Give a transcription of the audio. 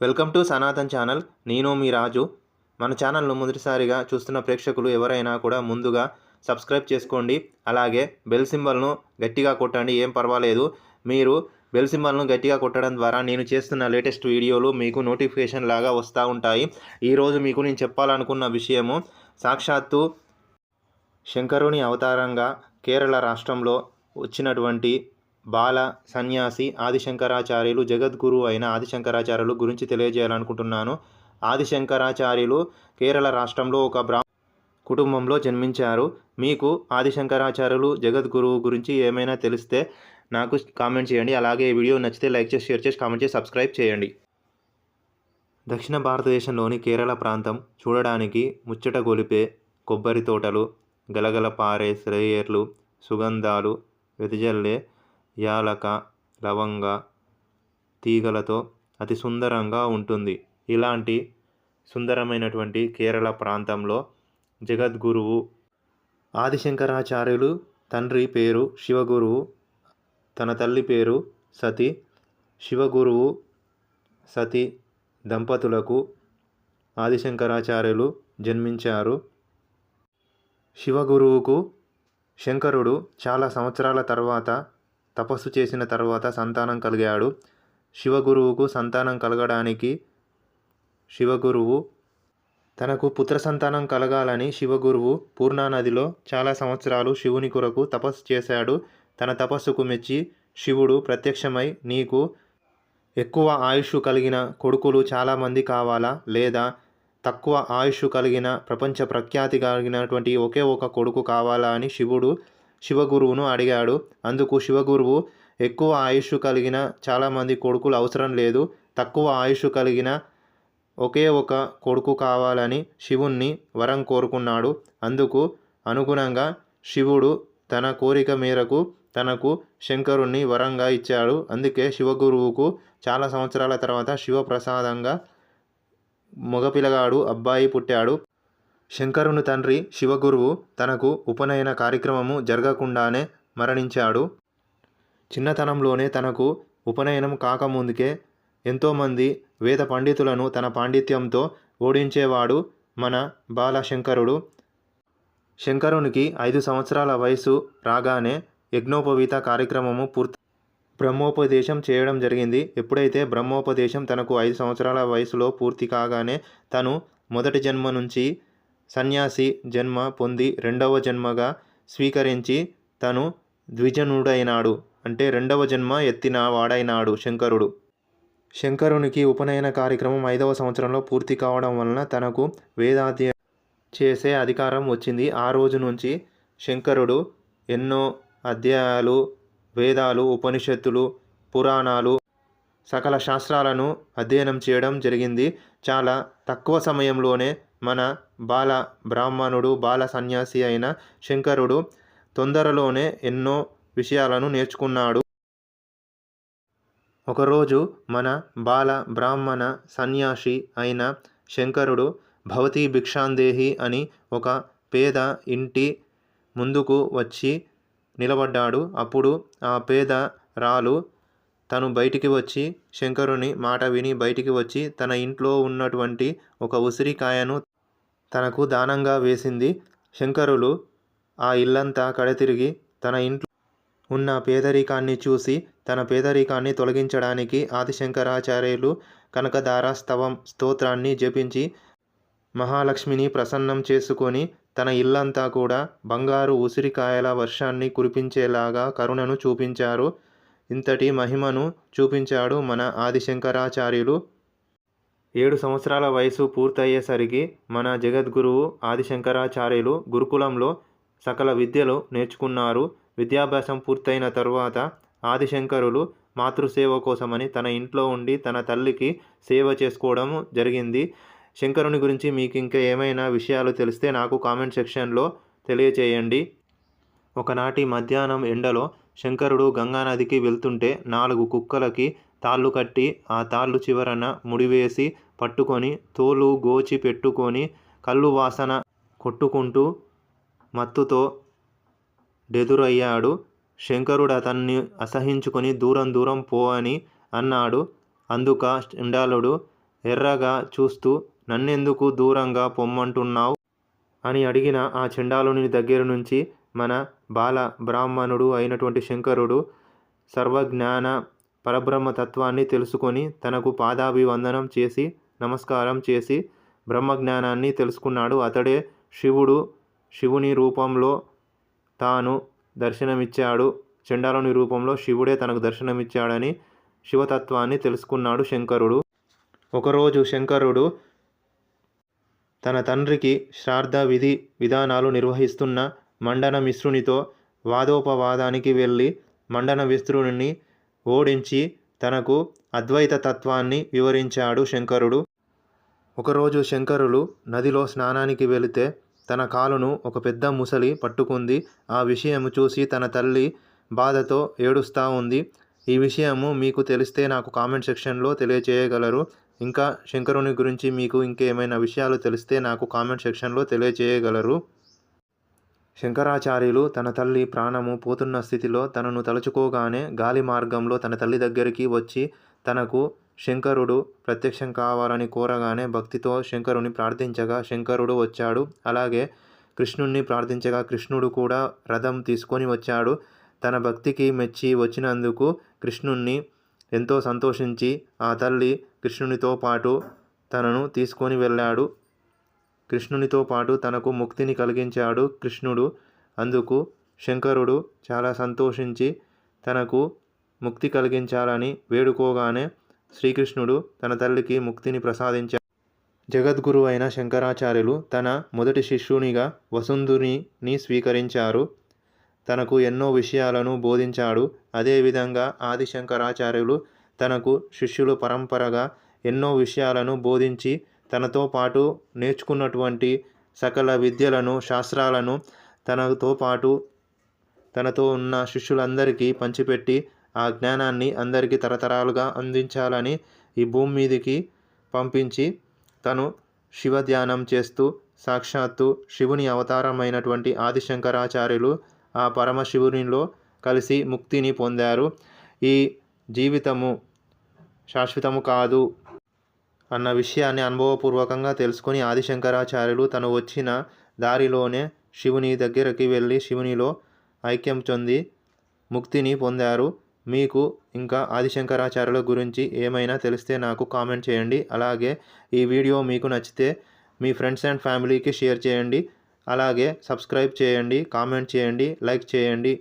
Welcome to Sanatan channel. నేను మీ రాజు. మన ఛానల్ను మొదటిసారిగా చూస్తున్న ప్రేక్షకులు ఎవరైనా కూడా ముందుగా సబ్స్క్రైబ్ చేసుకోండి. అలాగే బెల్ సింబల్ను గట్టిగా కొట్టండి. ఏం పర్వాలేదు. మీరు బెల్ సింబల్ను గట్టిగా కొట్టడం ద్వారా నేను చేస్తున్న లేటెస్ట్ వీడియోలు మీకు నోటిఫికేషన్ లాగా వస్తూ ఉంటాయి. ఈరోజు మీకు నేను చెప్పాలనుకున్న విషయము సాక్షాత్తు శంకరుని అవతారంగా కేరళ రాష్ట్రంలో వచ్చినటువంటి బాల సన్యాసి ఆదిశంకరాచార్యులు జగద్గురు అయిన ఆదిశంకరాచార్యులు గురించి తెలియజేయాలనుకుంటున్నాను. ఆదిశంకరాచార్యులు కేరళ రాష్ట్రంలో ఒక బ్రా కుటుంబంలో జన్మించారు. మీకు ఆదిశంకరాచార్యులు జగద్గురువు గురించి ఏమైనా తెలిస్తే నాకు కామెంట్ చేయండి. అలాగే ఈ వీడియో నచ్చితే లైక్ చేసి షేర్ చేసి కామెంట్ చేసి సబ్స్క్రైబ్ చేయండి. దక్షిణ భారతదేశంలోని కేరళ ప్రాంతం చూడడానికి ముచ్చట గొలిపే కొబ్బరి తోటలు గలగల పారే శ్రేయర్లు సుగంధాలు వెదజల్లే యాలక లవంగ తీగలతో అతి సుందరంగా ఉంటుంది. ఇలాంటి సుందరమైనటువంటి కేరళ ప్రాంతంలో జగద్గురువు ఆదిశంకరాచార్యులు తండ్రి పేరు శివగురువు తన తల్లి పేరు సతి శివగురువు సతి దంపతులకు ఆదిశంకరాచార్యులు జన్మించారు. శివగురువుకు శంకరుడు చాలా సంవత్సరాల తర్వాత తపస్సు చేసిన తర్వాత సంతానం కలిగాడు. శివగురువుకు సంతానం కలగడానికి శివగురువు తనకు పుత్ర సంతానం కలగాలని శివగురువు పూర్ణానదిలో చాలా సంవత్సరాలు శివుని కొరకు తపస్సు చేశాడు. తన తపస్సుకు మెచ్చి శివుడు ప్రత్యక్షమై నీకు ఎక్కువ ఆయుష్ కలిగిన కొడుకులు చాలామంది కావాలా? లేదా తక్కువ ఆయుష్ కలిగిన ప్రపంచ ప్రఖ్యాతి కలిగినటువంటి ఒకే ఒక కొడుకు కావాలా? అని శివుడు శివగురువును అడిగాడు. అందుకు శివగురువు ఎక్కువ ఆయుష్ కలిగిన చాలామంది కొడుకులు అవసరం లేదు. తక్కువ ఆయుష్ కలిగిన ఒకే ఒక కొడుకు కావాలని శివుణ్ణి వరం కోరుకున్నాడు. అందుకు అనుగుణంగా శివుడు తన కోరిక మేరకు తనకు శంకరుణ్ణి వరంగా ఇచ్చాడు. అందుకే శివగురువుకు చాలా సంవత్సరాల తర్వాత శివప్రసాదంగా మగపిల్లగాడు అబ్బాయి పుట్టాడు. శంకరుని తండ్రి శివగురువు తనకు ఉపనయన కార్యక్రమము జరగకుండానే మరణించాడు. చిన్నతనంలోనే తనకు ఉపనయనం కాకముందుకే ఎంతోమంది వేద పండితులను తన పాండిత్యంతో ఓడించేవాడు మన బాలశంకరుడు. శంకరునికి ఐదు సంవత్సరాల వయసు రాగానే యజ్ఞోపవీత కార్యక్రమము పూర్తి బ్రహ్మోపదేశం చేయడం జరిగింది. ఎప్పుడైతే బ్రహ్మోపదేశం తనకు ఐదు సంవత్సరాల వయసులో పూర్తి కాగానే తను మొదటి జన్మ నుంచి సన్యాసి జన్మ పొంది రెండవ జన్మగా స్వీకరించి తను ద్విజనుడైనాడు. అంటే రెండవ జన్మ ఎత్తిన వాడైనాడు శంకరుడు. శంకరునికి ఉపనయన కార్యక్రమం ఐదవ సంవత్సరంలో పూర్తి కావడం వలన తనకు వేదాధ్యయనం చేసే అధికారం వచ్చింది. ఆ రోజు నుంచి శంకరుడు ఎన్నో అధ్యాయాలు వేదాలు ఉపనిషత్తులు పురాణాలు సకల శాస్త్రాలను అధ్యయనం చేయడం జరిగింది. చాలా తక్కువ సమయంలోనే మన బాల బ్రాహ్మణుడు బాల సన్యాసి అయిన శంకరుడు తొందరలోనే ఎన్నో విషయాలను నేర్చుకున్నాడు. ఒకరోజు మన బాల బ్రాహ్మణ సన్యాసి అయిన శంకరుడు భవతి భిక్షాందేహి అని ఒక పేద ఇంటి ముందుకు వచ్చి నిలబడ్డాడు. అప్పుడు ఆ పేద రాలు తను బయటికి వచ్చి శంకరుని మాట విని బయటికి వచ్చి తన ఇంట్లో ఉన్నటువంటి ఒక ఉసిరికాయను తనకు దానంగా వేసింది శంకరులు ఆ ఇల్లంతా కడతిరిగి తన ఇంట్లో ఉన్న పేదరికాన్ని చూసి తన పేదరికాన్ని తొలగించడానికి ఆదిశంకరాచార్యులు కనకధార స్తవం స్తోత్రాన్ని జపించి మహాలక్ష్మిని ప్రసన్నం చేసుకొని తన ఇల్లంతా కూడా బంగారు ఉసిరికాయల వర్షాన్ని కురిపించేలాగా కరుణను చూపించారు. ఇంతటి మహిమను చూపించాడు మన ఆదిశంకరాచార్యులు. ఏడు సంవత్సరాల వయసు పూర్తయ్యేసరికి మన జగద్గురువు ఆదిశంకరాచార్యులు గురుకులంలో సకల విద్యలు నేర్చుకున్నారు. విద్యాభ్యాసం పూర్తయిన తరువాత ఆదిశంకరులు మాతృసేవ కోసమని తన ఇంట్లో ఉండి తన తల్లికి సేవ చేసుకోవడం జరిగింది. శంకరుని గురించి మీకు ఇంకా ఏమైనా విషయాలు తెలిస్తే నాకు కామెంట్ సెక్షన్లో తెలియచేయండి. ఒకనాటి మధ్యాహ్నం ఎండలో శంకరుడు గంగానదికి వెళ్తుంటే నాలుగు కుక్కలకి తాళ్ళు కట్టి ఆ తాళ్ళు చివరన ముడివేసి పట్టుకొని తోలు గోచి పెట్టుకొని కళ్ళు వాసన కొట్టుకుంటూ మత్తుతో డెదురయ్యాడు. శంకరుడు అతన్ని అసహించుకొని దూరం దూరం పో అని అన్నాడు. అందుక చండాలుడు ఎర్రగా చూస్తూ నన్నెందుకు దూరంగా పొమ్మంటున్నావు అని అడిగిన ఆ చండాలుని దగ్గర నుంచి మన బాల బ్రాహ్మణుడు అయినటువంటి శంకరుడు సర్వజ్ఞాన పరబ్రహ్మ తత్వాన్ని తెలుసుకొని తనకు పాదాభివందనం చేసి నమస్కారం చేసి బ్రహ్మజ్ఞానాన్ని తెలుసుకున్నాడు. అతడే శివుడు శివుని రూపంలో తాను దర్శనమిచ్చాడు. చండాలుని రూపంలో శివుడే తనకు దర్శనమిచ్చాడని శివతత్వాన్ని తెలుసుకున్నాడు శంకరుడు. ఒకరోజు శంకరుడు తన తండ్రికి శ్రాద్ధ విధి విధానాలు నిర్వహిస్తున్న మండన మిశ్రునితో వాదోపవాదానికి వెళ్ళి మండన మిశ్రుని ఓడించి తనకు అద్వైత తత్వాన్ని వివరించాడు శంకరుడు. ఒకరోజు శంకరులు నదిలో స్నానానికి వెళితే తన కాలును ఒక పెద్ద ముసలి పట్టుకుంది. ఆ విషయము చూసి తన తల్లి బాధతో ఏడుస్తూ ఉంది. ఈ విషయము మీకు తెలిస్తే నాకు కామెంట్ సెక్షన్లో తెలియజేయగలరు ఇంకా శంకరుని గురించి మీకు ఇంకేమైనా విషయాలు తెలిస్తే నాకు కామెంట్ సెక్షన్లో తెలియజేయగలరు శంకరాచార్యులు తన తల్లి ప్రాణము పోతున్న స్థితిలో తనను తలుచుకోగానే గాలి మార్గంలో తన తల్లి దగ్గరికి వచ్చి తనకు శంకరుడు ప్రత్యక్షం కావాలని కోరగానే భక్తితో శంకరుని ప్రార్థించగా శంకరుడు వచ్చాడు. అలాగే కృష్ణుణ్ణి ప్రార్థించగా కృష్ణుడు కూడా రథం తీసుకొని వచ్చాడు. తన భక్తికి మెచ్చి వచ్చినందుకు కృష్ణుణ్ణి ఎంతో సంతోషించి ఆ తల్లి కృష్ణునితో పాటు తనను తీసుకొని వెళ్ళాడు. కృష్ణునితో పాటు తనకు ముక్తిని కలిగించాడు కృష్ణుడు. అందుకు శంకరుడు చాలా సంతోషించి తనకు ముక్తి కలిగించాలని వేడుకోగానే శ్రీకృష్ణుడు తన తల్లికి ముక్తిని ప్రసాదించాడు. జగద్గురు అయిన శంకరాచార్యులు తన మొదటి శిష్యునిగా వసుంధునిని స్వీకరించారు. తనకు ఎన్నో విషయాలను బోధించాడు. అదేవిధంగా ఆది శంకరాచార్యులు తనకు శిష్యులు పరంపరగా ఎన్నో విషయాలను బోధించి తనతో పాటు నేర్చుకున్నటువంటి సకల విద్యలను శాస్త్రాలను తనతో పాటు తనతో ఉన్న శిష్యులందరికీ పంచిపెట్టి ఆ జ్ఞానాన్ని అందరికీ తరతరాలుగా అందించాలని ఈ భూమి మీదకి పంపించి తను శివ ధ్యానం చేస్తూ సాక్షాత్తు శివుని అవతారమైనటువంటి ఆదిశంకరాచార్యులు ఆ పరమశివునిలో కలిసి ముక్తిని పొందారు. ఈ జీవితము శాశ్వతము కాదు. అన్న విషయాన్ని అనుభవపూర్వకంగా తెలుసుకొని ఆదిశంకరాచార్యులు తను వచ్చిన దారిలోనే శివుని దగ్గరికి వెళ్ళి శివునిలో ఐక్యం చెంది ముక్తిని పొందారు. మీకు ఇంకా ఆదిశంకరాచార్యుల గురించి ఏమైనా తెలిస్తే నాకు కామెంట్ చేయండి. అలాగే ఈ వీడియో మీకు నచ్చితే మీ ఫ్రెండ్స్ అండ్ ఫ్యామిలీకి షేర్ చేయండి. అలాగే సబ్స్క్రైబ్ చేయండి కామెంట్ చేయండి లైక్ చేయండి.